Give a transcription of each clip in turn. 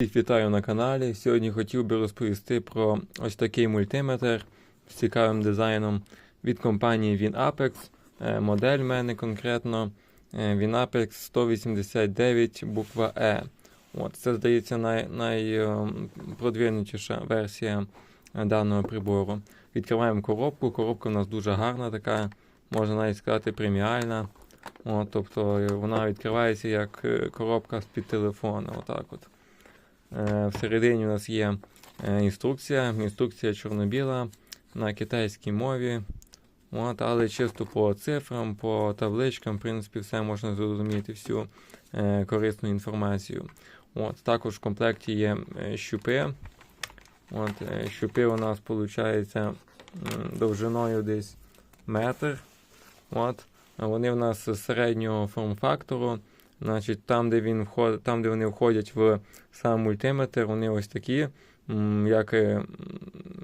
Всіх вітаю на каналі. Сьогодні хотів би розповісти про ось такий мультиметр з цікавим дизайном від компанії WinApex. Е, Модель в мене конкретно е, WinApex 189 буква E. От, це здається най, найпродвинутіша версія е, даного прибору. Відкриваємо коробку. Коробка у нас дуже гарна, така, можна навіть сказати, преміальна. От, тобто е, вона відкривається як е, коробка з-під телефона. Отак от. Е, Всередині у нас є е, інструкція. Інструкція чорно-біла на китайській мові. От, але чисто по цифрам, по табличкам, в принципі, все можна зрозуміти, всю е, корисну інформацію. От, також в комплекті є щупи. От, щупи у нас виходить довжиною десь метр. От, вони у нас з середнього форм-фактору. Значить, там, де він вход, там, де вони входять в сам мультиметр, вони ось такі, як е,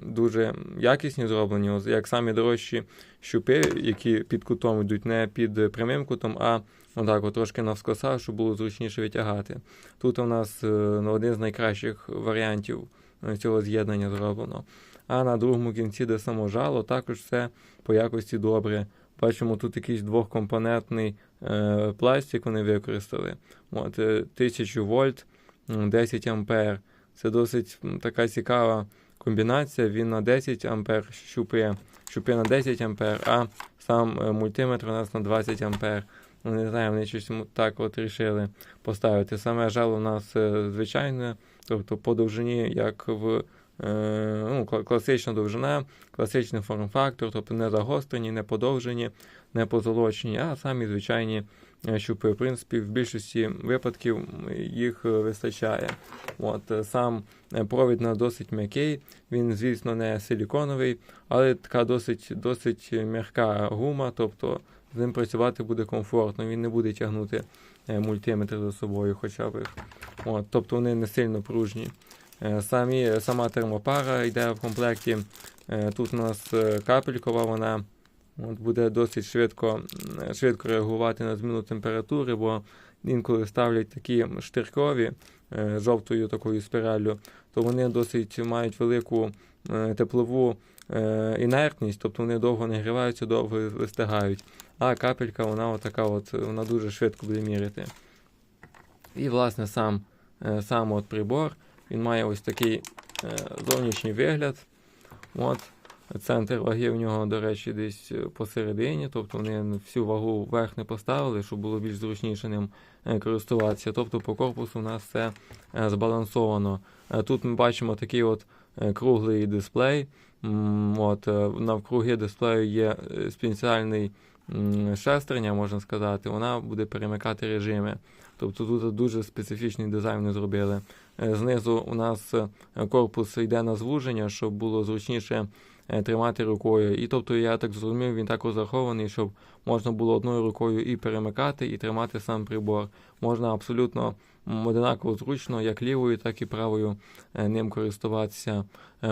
дуже якісні зроблені, як самі дорожчі щупи, які під кутом йдуть, не під прямим кутом, а отак, от, трошки навскоса, щоб було зручніше витягати. Тут у нас ну, один з найкращих варіантів е, цього з'єднання зроблено. А на другому кінці, де само жало, також все по якості добре. Бачимо, тут якийсь двохкомпонентний е, пластик вони використали. От, е, 1000 вольт, 10 ампер. Це досить така цікава комбінація. Він на 10 ампер щупи, щупи на 10 ампер, а сам е, мультиметр у нас на 20 ампер. Ну, не знаю, вони щось так от рішили поставити. Саме жало у нас е, звичайне, тобто по довжині, як в е, ну, класична довжина, класичний форм-фактор, тобто не загострені, не подовжені, не позолочені, а самі звичайні е, щупи. В принципі, в більшості випадків їх е, вистачає. От, е, сам е, провід на досить м'який, він, звісно, не силіконовий, але така досить, досить м'яка гума, тобто з ним працювати буде комфортно, він не буде тягнути е, мультиметр за собою хоча б. От, тобто вони не сильно пружні. Е, Самі, сама термопара йде в комплекті. Е, Тут у нас е, капелькова, вона от, буде досить швидко, швидко реагувати на зміну температури, бо інколи ставлять такі штиркові е, жовтою такою спіраллю, то вони досить мають велику е, теплову е, інертність, тобто вони довго не гріваються, довго вистигають. А капелька, вона отака от, вона дуже швидко буде міряти. І, власне, сам, е, сам от прибор, він має ось такий е, зовнішній вигляд. От. Центр ваги в нього, до речі, десь е, посередині, тобто вони всю вагу вверх не поставили, щоб було більш зручніше ним е, користуватися. Тобто по корпусу у нас все збалансовано. Тут ми бачимо такий от круглий дисплей. От, навкруги дисплею є спеціальний шестерня, можна сказати, вона буде перемикати режими. Тобто тут дуже специфічний дизайн зробили. Е, Знизу у нас е, корпус йде на звуження, щоб було зручніше е, тримати рукою. І тобто, я так зрозумів, він так розрахований, щоб можна було одною рукою і перемикати, і тримати сам прибор. Можна абсолютно одинаково зручно, як лівою, так і правою ним користуватися.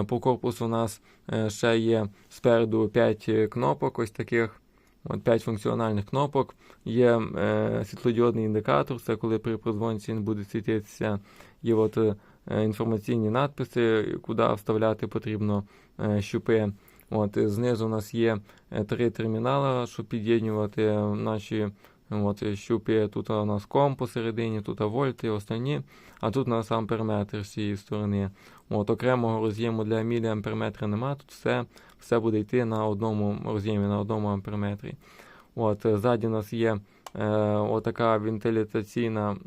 По корпусу у нас ще є спереду 5 кнопок, ось таких. От 5 функціональних кнопок. Є е, світлодіодний індикатор, це коли при прозвонці він буде світитися. Є от, е, інформаційні надписи, куди вставляти потрібно е, щупи. От, знизу у нас є е, три термінали, щоб під'єднувати е, наші от, щупи. Тут у нас ком посередині, тут вольти, основні, а тут у нас амперметр з цієї сторони. От, окремого роз'єму для міліамперметра немає, тут все все буде йти на одному роз'ємі, на одному амперметрі. От, е, ззаді у нас є е, отака вентиляційна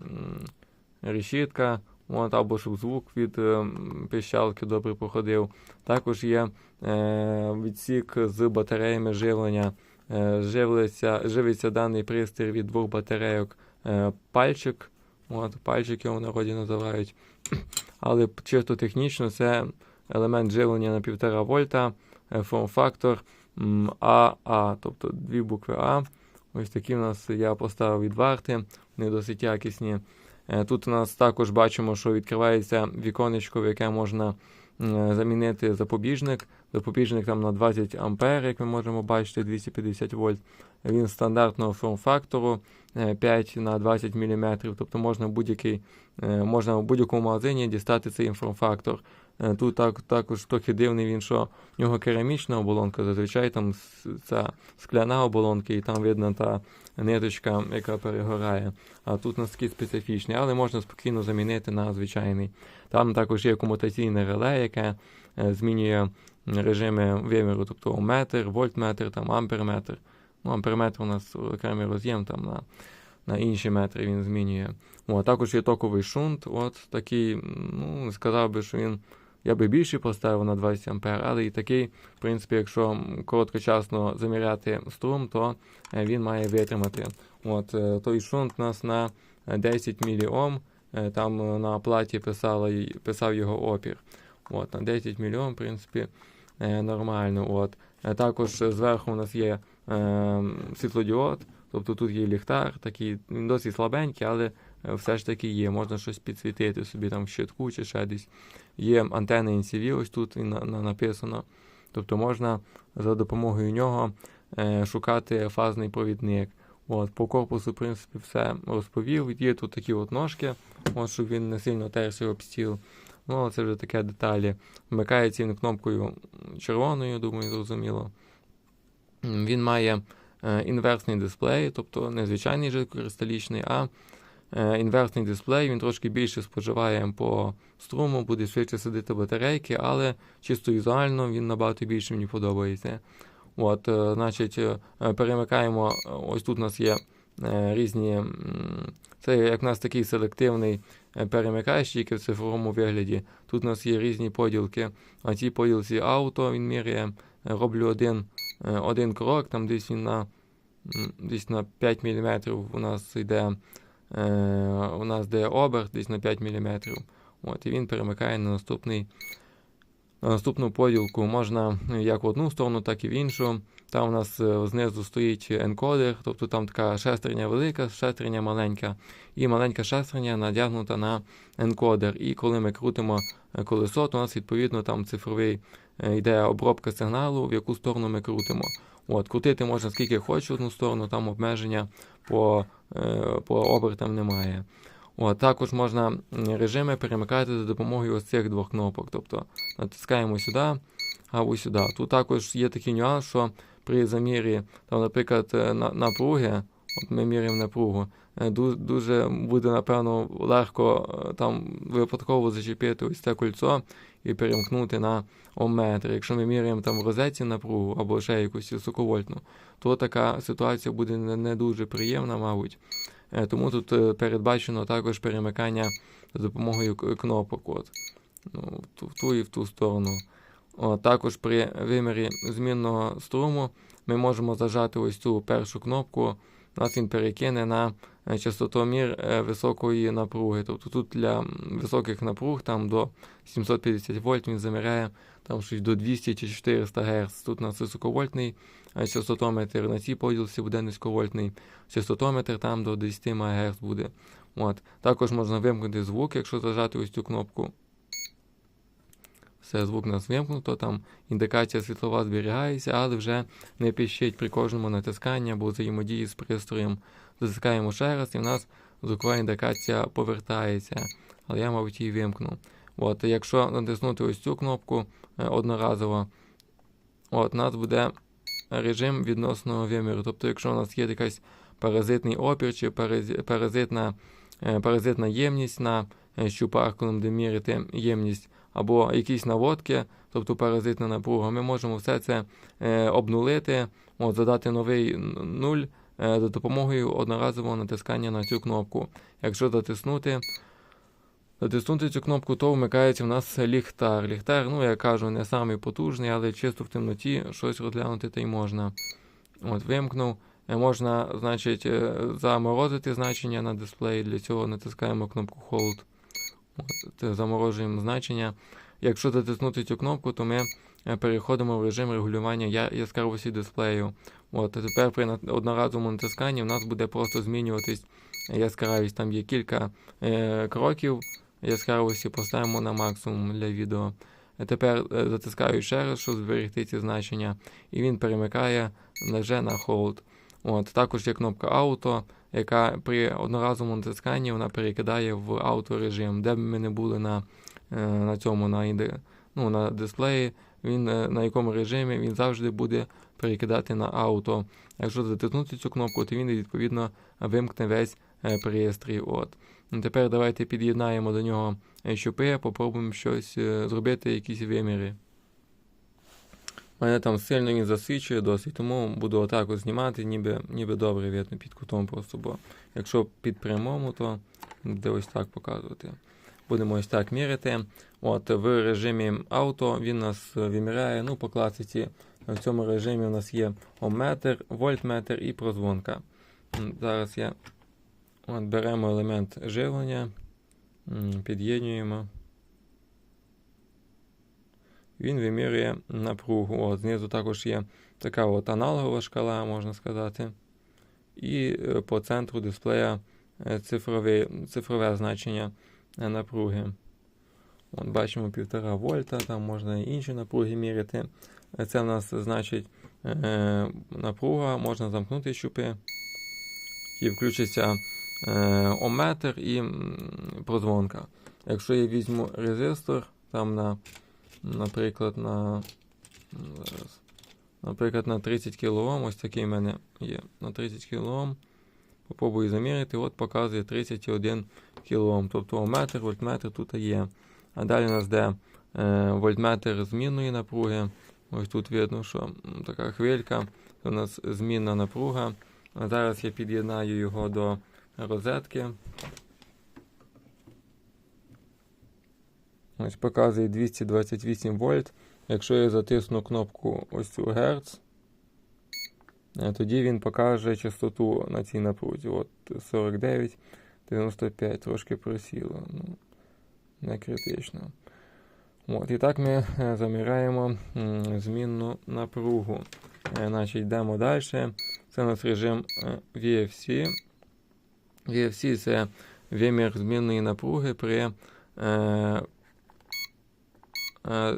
решітка, от, або щоб звук від е, м, пищалки добре походив. Також є е, відсік з батареями живлення. Е, живиться, живиться даний пристрій від двох батарейок е, пальчик. От, пальчики в народі називають. Але чисто технічно це елемент живлення на 1,5 вольта, форм-фактор м, АА, тобто дві букви А. Ось такі в нас я поставив від варти, вони досить якісні. Е, Тут у нас також бачимо, що відкривається віконечко, в яке можна е, замінити запобіжник. Запобіжник там на 20 ампер, як ми можемо бачити, 250 вольт. Він стандартного форм-фактору 5 е, на 20 мм, тобто е, можна в будь-якому магазині дістати цей форм-фактор. Тут так, також трохи дивний він, що в нього керамічна оболонка, зазвичай там ця скляна оболонка, і там видно та ниточка, яка перегорає. А тут нас такий специфічний, але можна спокійно замінити на звичайний. Там також є комутаційне реле, яке е, змінює режими виміру, тобто метр, вольтметр, там амперметр. Ну, Амперметр у нас окремий роз'єм там на на інші метри він змінює. О, також є токовий шунт. От такий, ну, сказав би, що він. Я би більше поставив на 20 А, але і такий, в принципі, якщо короткочасно заміряти струм, то е, він має витримати. От, е, Той шунт у нас на 10 мільйом. Е, там на платі писали, писав його опір. От, На 10 мільйон, в принципі, нормально. От. Також зверху у нас є е, світлодіод, тобто тут є ліхтар, такий, досить слабенький, але все ж таки є. Можна щось підсвітити собі там в щитку чи ще десь. Є антенна NCV, ось тут на, на, написано. Тобто можна за допомогою нього е, шукати фазний провідник. От, По корпусу, в принципі, все розповів. Є тут такі от ножки, от, щоб він не сильно терся об стіл. Ну, це вже таке деталі. Вмикається він кнопкою червоною, думаю, зрозуміло. Він має е, інверсний дисплей, тобто не звичайний жидкокристалічний, а інверсний дисплей, він трошки більше споживає по струму, буде швидше сидити батарейки, але чисто візуально він набагато більше мені подобається. От, е, значить, е, Перемикаємо, ось тут у нас є різні. Це як у нас такий селективний перемикач, тільки в цифровому вигляді. Тут у нас є різні поділки. А ці поділці авто він міряє. Роблю один один крок, там десь він на десь на 5 мм у нас йде Е, у нас де оберт десь на 5 мм. От, І він перемикає на наступний, на наступну поділку. Можна як в одну сторону, так і в іншу. Там у нас е, знизу стоїть енкодер, тобто там така шестерня велика, шестерня маленька, і маленька шестерня надягнута на енкодер. І коли ми крутимо е, колесо, то у нас відповідно там цифровий йде обробка сигналу, в яку сторону ми крутимо. От, Крутити можна скільки хочеш в одну сторону, там обмеження по е, по обертам немає. От, Також можна режими перемикати за допомогою ось цих двох кнопок. Тобто натискаємо сюди або сюди. Тут також є такий нюанс, що при замірі, там, наприклад, е, напруги, от ми міряємо напругу, е, дуже буде, напевно, легко там випадково зачепити ось це кольцо і перемкнути на омметр. Якщо ми міряємо там в розетці напругу або ще якусь високовольтну, то така ситуація буде не дуже приємна, мабуть. Е, тому тут е, передбачено також перемикання за допомогою кнопок. От. Ну, В ту і в ту сторону. О, Також при вимірі змінного струму ми можемо зажати ось цю першу кнопку нас він перекине на е, частотомір е, високої напруги. Тобто тут для високих напруг там до 750 вольт він заміряє там щось до 200 чи 400 Гц. Тут у нас високовольтний е, частотометр, на цій поділці буде низьковольтний частотометр, там до 10 МГц буде. От. Також можна вимкнути звук, якщо зажати ось цю кнопку. Все, звук у нас вимкнуто, там індикація світлова зберігається, але вже не піщить при кожному натисканні або взаємодії з пристроєм. Затискаємо ще раз, і в нас звукова індикація повертається. Але я, мабуть, її вимкну. От, Якщо натиснути ось цю кнопку е, одноразово, от, у нас буде режим відносного виміру. Тобто, якщо у нас є якийсь паразитний опір чи паразитна, е, паразитна ємність на е, щупах, коли буде міряти ємність або якісь наводки, тобто паразитна напруга, ми можемо все це е, обнулити, от, задати новий нуль е, за допомогою одноразового натискання на цю кнопку. Якщо затиснути, Затиснути цю кнопку, то вмикається в нас ліхтар. Ліхтар, ну я кажу, не самий потужний, але чисто в темноті щось розглянути та й можна. От, Вимкнув. Е, можна значить, заморозити значення на дисплеї. Для цього натискаємо кнопку Hold. От, Заморожуємо значення. Якщо затиснути цю кнопку, то ми е, переходимо в режим регулювання яскравості дисплею. От, Тепер при одноразовому натисканні в нас буде просто змінюватись яскравість. Там є кілька е, кроків яскравості, поставимо на максимум для відео. Тепер е, затискаю ще раз, щоб зберегти ці значення, і він перемикає вже на Hold. От, Також є кнопка Auto, яка при одноразовому натисканні вона перекидає в авторежим, де б ми не були на на цьому на, ну, на дисплеї, він на якому режимі він завжди буде перекидати на ауто. Якщо затиснути цю кнопку, то він відповідно вимкне весь пристрій. От. Тепер давайте під'єднаємо до нього щупи, попробуємо щось зробити, якісь виміри. Мене там сильно він засвічує досить, тому буду ось знімати, ніби ніби добре видно під кутом просто. Бо якщо під прямому, то буде ось так показувати. Будемо ось так міряти. От В режимі авто він нас виміряє. Ну, по класиці в цьому режимі у нас є омметр, вольтметр і прозвонка. Зараз я от беремо елемент живлення, під'єднуємо. Він вимірює напругу. От, Знизу також є така от аналогова шкала, можна сказати. І е, по центру дисплея е, цифрове, цифрове значення е, напруги. От Бачимо 1,5 вольта, там можна інші напруги міряти. Це в нас значить напруга, можна замкнути щупи. І включиться е, ометр і прозвонка. Якщо я візьму резистор, там на наприклад, на зараз, наприклад, на 30 кОм, ось такий в мене є. На 30 кОм. Попробую заміряти, от показує 31 кОм. Тобто омметр, вольтметр тут є. А далі у нас де е, вольтметр змінної напруги. Ось тут видно, що така хвилька. Це у нас змінна напруга. А зараз я під'єднаю його до розетки. Ось Показує 228 вольт. Якщо я затисну кнопку ось цю Герц, е, тоді він покаже частоту на цій напрузі. От 49, 95, трошки просіло. Ну, Не критично. От, І так ми е, заміряємо змінну напругу. Е, значить, Йдемо далі. Це у нас режим VFC. VFC це вимір змінної напруги при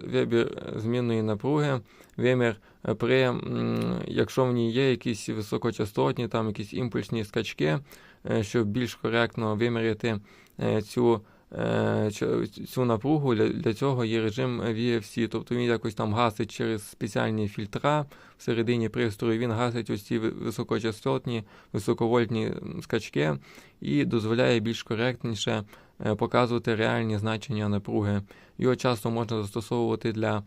вибір змінної напруги, вимір е, при, якщо в ній є якісь високочастотні, там якісь імпульсні скачки, е, щоб більш коректно виміряти цю цю напругу, для цього є режим VFC, тобто він якось там гасить через спеціальні фільтра всередині пристрою, він гасить ось ці високочастотні, високовольтні скачки і дозволяє більш коректніше Е, показувати реальні значення напруги. Його часто можна застосовувати для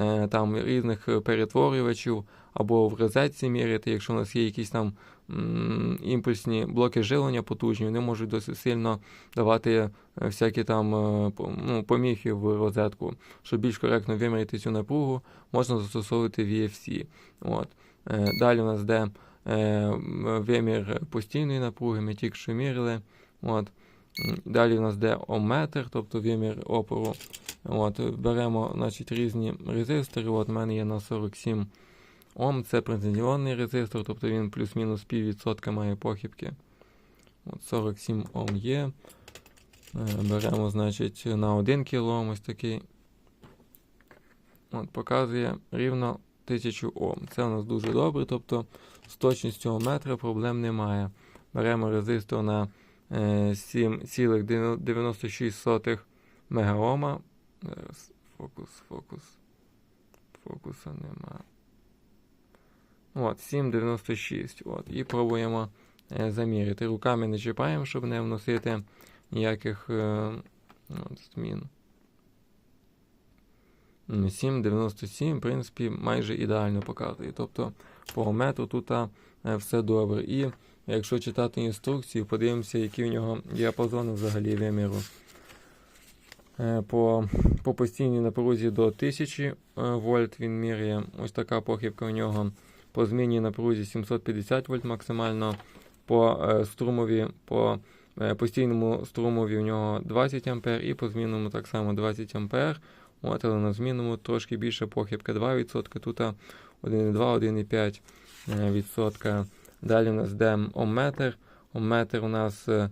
е, там різних перетворювачів або в розетці міряти, якщо у нас є якісь там імпульсні блоки жилення потужні, вони можуть досить сильно давати е, всякі там ну, поміхи в розетку. Щоб більш коректно виміряти цю напругу, можна застосовувати VFC. От. Далі у нас де вимір постійної напруги, ми тільки що мірили. От. Далі у нас де омметр, тобто вимір опору. От, Беремо значить, різні резистори. От, У мене є на 47 Ом, це прецедіонний резистор, тобто він плюс-мінус піввідсотка має похибки. От 47 Ом є. Е, беремо значить, на 1 кОм ось такий. От, Показує рівно 1000 Ом. Це у нас дуже добре, тобто з точністю омметра проблем немає. Беремо резистор на 7,96 мегаома. Зараз фокус, фокус. Фокуса нема. От, 7,96. От, І пробуємо е, заміряти. Руками не чіпаємо, щоб не вносити ніяких е, от, змін. 7,97, в принципі, майже ідеально показує. Тобто по мету тут е, все добре. І Якщо читати інструкцію, подивимося, які в нього діапазони взагалі виміру. Е, по по постійній напрузі до 1000 е, вольт він міряє. Ось така похибка у нього. По змінній напрузі 750 вольт максимально. По е, струмові, по постійному струмові у нього 20 А і по змінному так само 20 А. От, але на змінному трошки більше похибка 2%. Тут 1,2-1,5%. Далі у нас йде омметр. Омметр у нас е,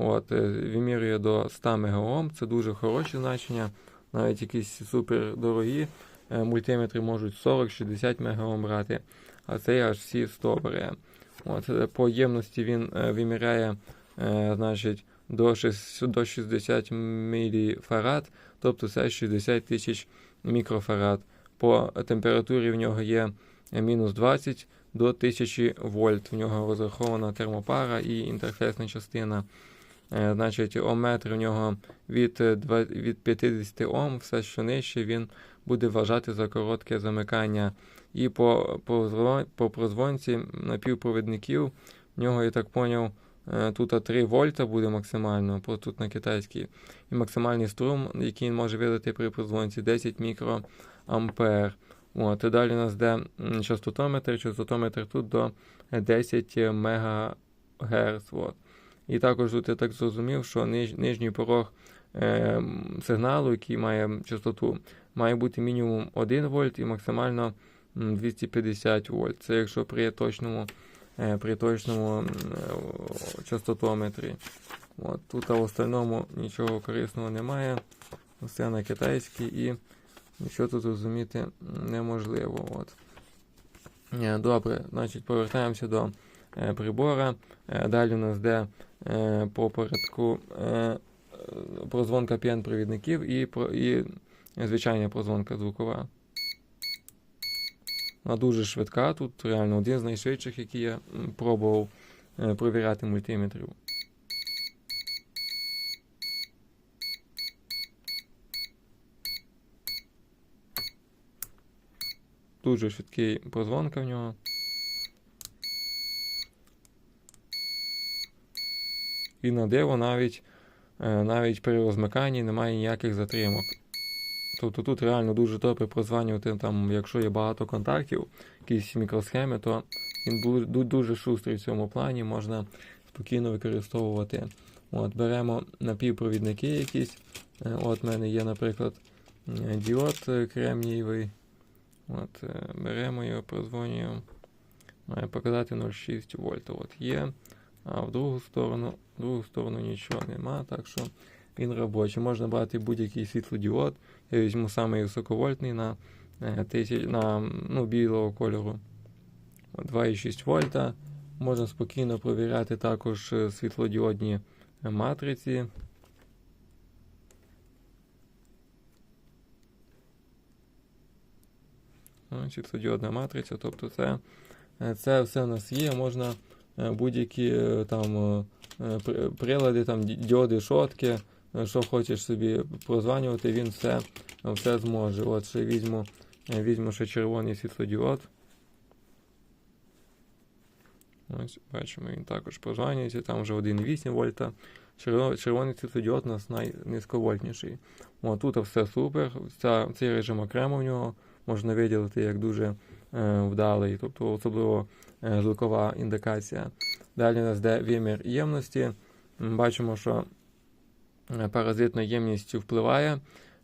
от, е, вимірює до 100 МГОм. Це дуже хороші значення. навіть якісь супер дорогі е, мультиметри можуть 40-60 МОм брати, а цей аж всі 100 бере. От, е, по ємності він е, виміряє е, значить, до, 60 міліфарад, тобто це 60 тисяч мікрофарад. По температурі в нього є е, мінус 20 до 1000 вольт. В нього розрахована термопара і інтерфейсна частина. Е, Значить, омметр в нього від, е, від 50 Ом, все, що нижче, він буде вважати за коротке замикання. І по, по, по прозвонці напівпровідників в нього, я так поняв, е, тут 3 вольта буде максимально, тут на китайській. І максимальний струм, який він може видати при прозвонці, 10 мікроампер. От, і далі у нас де частотометр, частотометр тут до 10 МГц. От. І також тут я так зрозумів, що ниж, нижній порог е, сигналу, який має частоту, має бути мінімум 1 вольт і максимально 250 вольт. Це якщо при точному, е, при точному е, частотометрі. От, тут а в остальному нічого корисного немає. Все на китайській і нічого тут зрозуміти неможливо. От. Е, Добре, значить повертаємося до е, прибора. Е, далі у нас де по порядку е, е, прозвонка пін провідників і, і звичайна прозвонка звукова. Вона дуже швидка, тут реально один з найшвидших, які я пробував е, провіряти мультиметрів. Дуже швидкий прозвонка в нього. І на диво навіть, е, навіть при розмиканні немає ніяких затримок. Тобто тут реально дуже добре прозванювати, там, якщо є багато контактів, якісь мікросхеми, то він дуже шустрий в цьому плані, можна спокійно використовувати. От, беремо напівпровідники якісь. Е, От в мене є, наприклад, діод е, кремнієвий. От, беремо його, прозвонюємо. Має показати 0,6 вольта. От є. А в другу сторону, в другу сторону нічого нема, так що він робочий. Можна брати будь-який світлодіод. Я візьму самий високовольтний на, е, на ну, білого кольору. 2,6 вольта. Можна спокійно провіряти також е, світлодіодні е, матриці. Ну, Світлодіодна матриця, тобто це, це все в нас є. Можна будь-які е, там е, е, при- прилади, там діоди, шотки, е, що хочеш собі прозванювати, він все, все зможе. От ще візьму, е, візьму ще червоний світлодіод. Ось, бачимо, він також прозванюється, там вже 1,8 вольта. Червоний світлодіод у нас найнизьковольтніший. О, тут все супер. Ця, цей режим окремо в нього можна виділити як дуже е, вдалий, тобто особливо е, звукова індикація. Далі у нас де вимір ємності. Бачимо, що е, паразитна ємність впливає.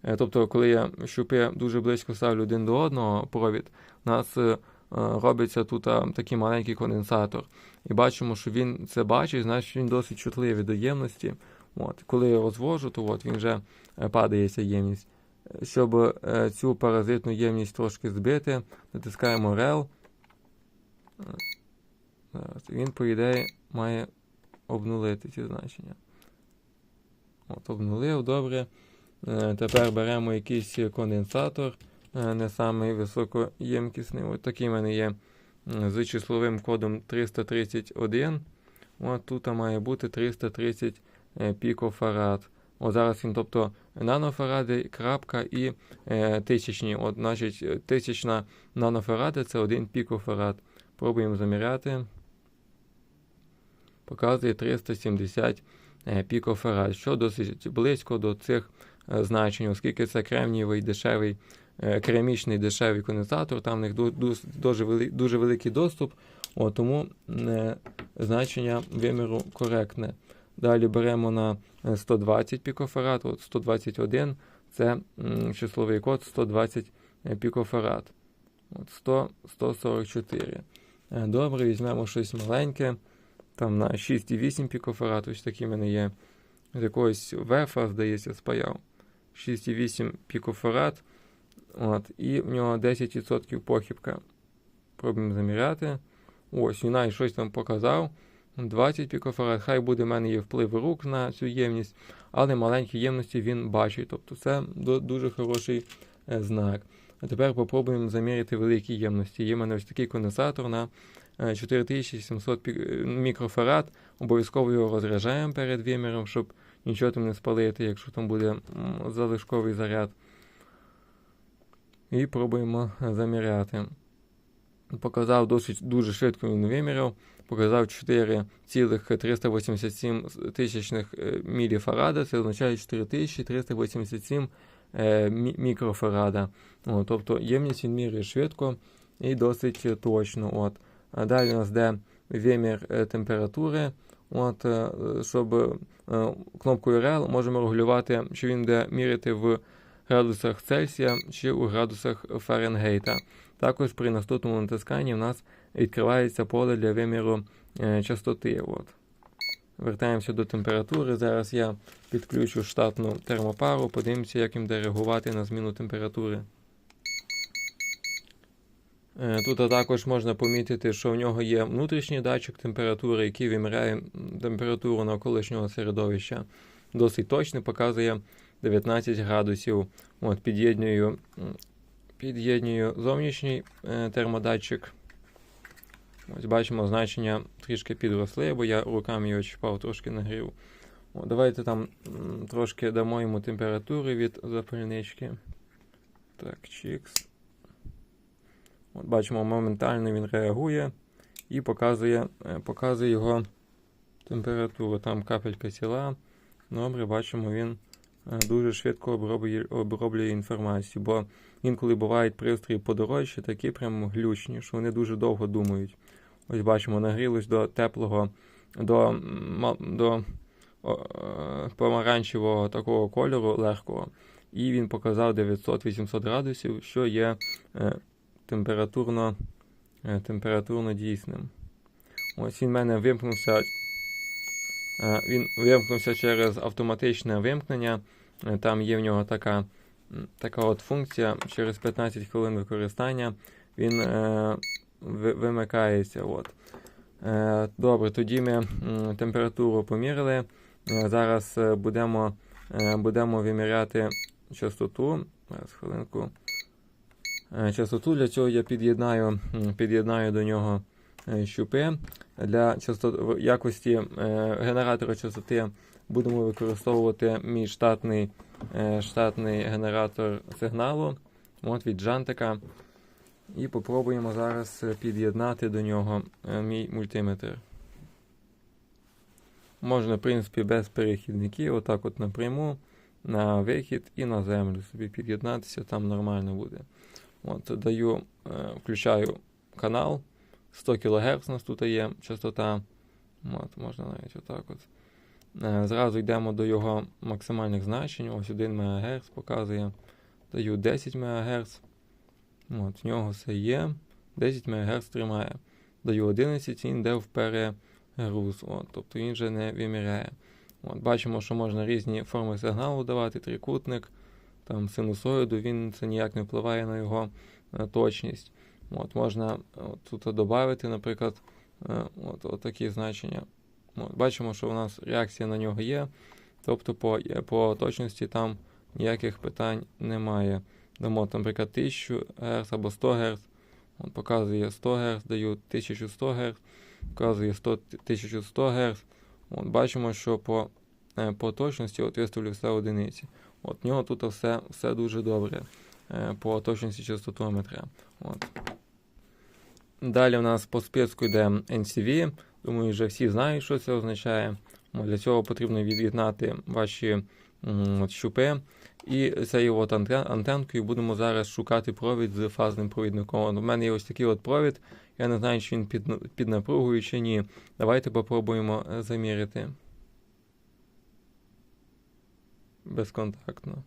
Е, Тобто, коли я щупи дуже близько ставлю один до одного провід, у нас е, е, робиться тут такий маленький конденсатор. І бачимо, що він це бачить, значить він досить чутливий до ємності. От. Коли я розвожу, то от він вже е, падає ця ємність. Щоб е, цю паразитну ємність трошки збити, натискаємо. І Він, по ідеї, має обнулити ці значення. От, обнулив, добре. Е, Тепер беремо якийсь конденсатор, е, не самий високоємкісний. От такий в мене є з числовим кодом 331. От тут має бути 330 е, пікофарад. От зараз він, тобто нанофаради, крапка і е, тисячні. От, значить, тисячна нанофарада це 1 пікофарад. Пробуємо заміряти. Показує 370 е, пікофарад, що досить близько до цих е, значень, оскільки це кремнієвий дешевий, е, керамічний дешевий конденсатор, там в них ду- ду- дуже, вели- дуже великий доступ, о, тому е, значення виміру коректне. Далі беремо на е, 120 пікофарад, от 121 це числовий код 120 пікофарад. От 100, 144. Е, Добре, візьмемо щось маленьке. Там на 6,8 пікофарад, ось такі в мене є. З якогось вефа, здається, спаяв. 6,8 пікофарад. От, і в нього 10% похибка. Пробуємо заміряти. Ось, навіть щось там показав. 20 пікофарад. Хай буде в мене є вплив рук на цю ємність, але маленькі ємності він бачить. Тобто це дуже хороший е, знак. А тепер попробуємо заміряти великі ємності. Є в мене ось такий конденсатор на 4700 е, мікрофарад. Обов'язково його розряджаємо перед виміром, щоб нічого там не спалити, якщо там буде залишковий заряд. І пробуємо заміряти. Показав досить дуже швидко він виміряв. Показав 4,387 тисячних е, міліфарада, це означає 4387 е, мікрофарада. О, тобто ємність він міряє швидко і досить точно. От. А далі у нас де вимір е, температури. От, Щоб кнопкою REL можемо регулювати, чи він буде міряти в градусах Цельсія чи у градусах Фаренгейта. Також при наступному натисканні в нас відкривається поле для виміру е, частоти. От. Вертаємося до температури. Зараз я підключу штатну термопару, подивимося, як їм буде реагувати на зміну температури. Е, тут також можна помітити, що в нього є внутрішній датчик температури, який виміряє температуру навколишнього середовища. Досить точно показує 19 градусів. От, Під'єднюю під'єднюю зовнішній е, термодатчик. Ось Бачимо, значення трішки підросли, бо я руками його чіпав, трошки нагрів. О, Давайте там трошки дамо йому температури від запальнички. Так, чікс. От Бачимо, моментально він реагує і показує е, показує його температуру. Там капелька сіла. Добре, бачимо, він дуже швидко оброблює, оброблює інформацію. бо Інколи бувають пристрої подорожчі, такі прям глючні, що вони дуже довго думають. Ось бачимо, нагрілись до теплого, до до о, е, помаранчевого такого кольору легкого. І він показав 900-800 градусів, що є е, температурно е, температурно дійсним. Ось він в мене вимкнувся. Е, він вимкнувся через автоматичне вимкнення. Е, там є в нього така така от функція через 15 хвилин використання він е, вимикається. От. Е, Добре, тоді ми температуру поміряли. Е, зараз будемо будемо виміряти частоту. Зараз хвилинку. Частоту для цього я під'єднаю під'єднаю до нього щупи. Для частот, якості е, генератора частоти будемо використовувати мій штатний Е, штатний генератор сигналу от від джантика. І попробуємо зараз під'єднати до нього е, мій мультиметр. Можна, в принципі, без перехідників, отак от напряму, на вихід і на землю. Собі під'єднатися, там нормально буде. От, даю, е, Включаю канал. 100 кГц у нас тут є частота. От, Можна навіть отак от. Е, зразу йдемо до його максимальних значень. Ось 1 МГц показує. Даю 10 МГц. От, В нього все є. 10 МГц тримає. Даю 11 він йде в перегруз. От, Тобто він вже не виміряє. От, Бачимо, що можна різні форми сигналу давати, трикутник, там синусоїду, він це ніяк не впливає на його точність. От, Можна от, тут додати, наприклад, е, от, от такі значення. От, Бачимо, що у нас реакція на нього є. Тобто по по точності там ніяких питань немає. Дамо, наприклад, 1000 Гц або 100 Гц. От, Показує 100 Гц, даю 1100 Гц, показує 100, 1100 Гц. От, Бачимо, що по е, по точності от виставлю все одиниці. От В нього тут все все дуже добре е, по точності частотометра. От. Далі у нас по списку йде NCV. Думаю, вже всі знають, що це означає. Для цього потрібно від'єднати ваші щупи. І цією от антенкою будемо зараз шукати провід з фазним провідником. У мене є ось такий от провід. Я не знаю, чи він під під напругою чи ні. Давайте попробуємо е, заміряти. Безконтактно.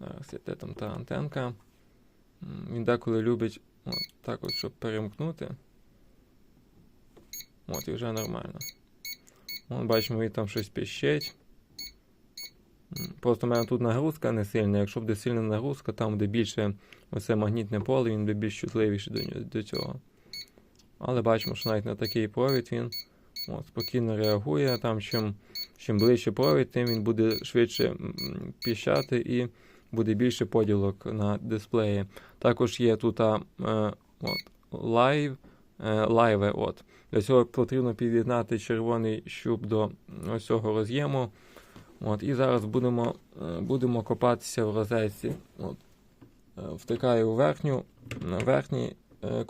Зараз іде там та антенка. Він деколи любить от, так от, щоб перемкнути. От, і вже нормально. От, Бачимо, він там щось піщить. Просто в мене тут нагрузка не сильна. Якщо буде сильна нагрузка, там буде більше оце магнітне поле, він буде більш чутливіший до, до цього. Але бачимо, що навіть на такий провід він от, спокійно реагує. Там, чим, чим ближче провід, тим він буде швидше піщати і буде більше поділок на дисплеї. Також є тут е, от, лайв, е, лайве. От. Для цього потрібно під'єднати червоний щуп до ось цього роз'єму. От, і зараз будемо, е, будемо копатися в розетці. От. Е, Втикаю у верхню, верхній, е,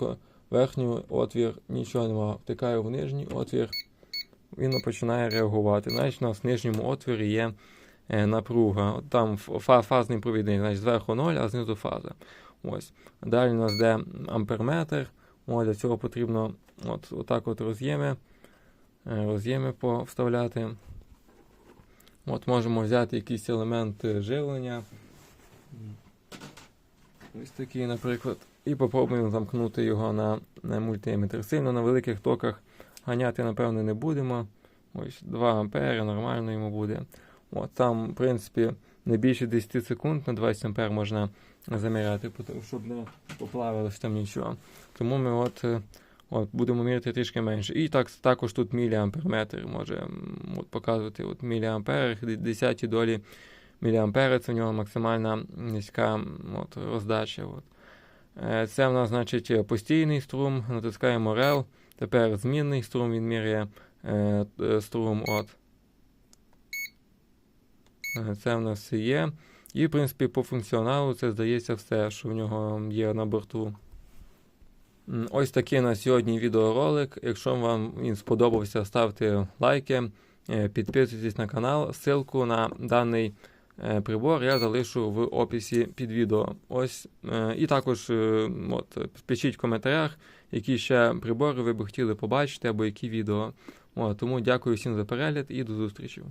верхній отвір, нічого немає. Втикаю в нижній отвір, він починає реагувати. Значить, у нас в нижньому отворі є напруга. Там фа- фазний провідник, значить зверху 0, а знизу фаза. Ось. Далі у нас де амперметр. О, для цього потрібно от, отак от роз'єми, е, роз'єми повставляти. От можемо взяти якийсь елемент е, живлення. Ось такий, наприклад. І попробуємо замкнути його на, на мультиметр. Сильно на великих токах ганяти, напевно, не будемо. Ось 2 ампери, нормально йому буде. От, там, в принципі, не більше 10 секунд на 20 ампер можна заміряти, щоб не поплавилось там нічого. Тому ми от, е, от будемо міряти трішки менше. І так, також тут міліамперметр може от, показувати от міліампер, 10 долі міліампера, це в нього максимальна низька от, роздача. От. Е, Це в нас, значить, е, постійний струм, натискаємо REL. Тепер змінний струм, він міряє струм. От. Це в нас є. І, в принципі, по функціоналу це здається все, що в нього є на борту. Ось такий на сьогодні відеоролик. Якщо вам він сподобався, ставте лайки, е, підписуйтесь на канал. Ссылку на даний е, прибор я залишу в описі під відео. Ось. е, І також от, пишіть в коментарях, які ще прибори ви б хотіли побачити або які відео. От, тому дякую всім за перегляд і до зустрічі.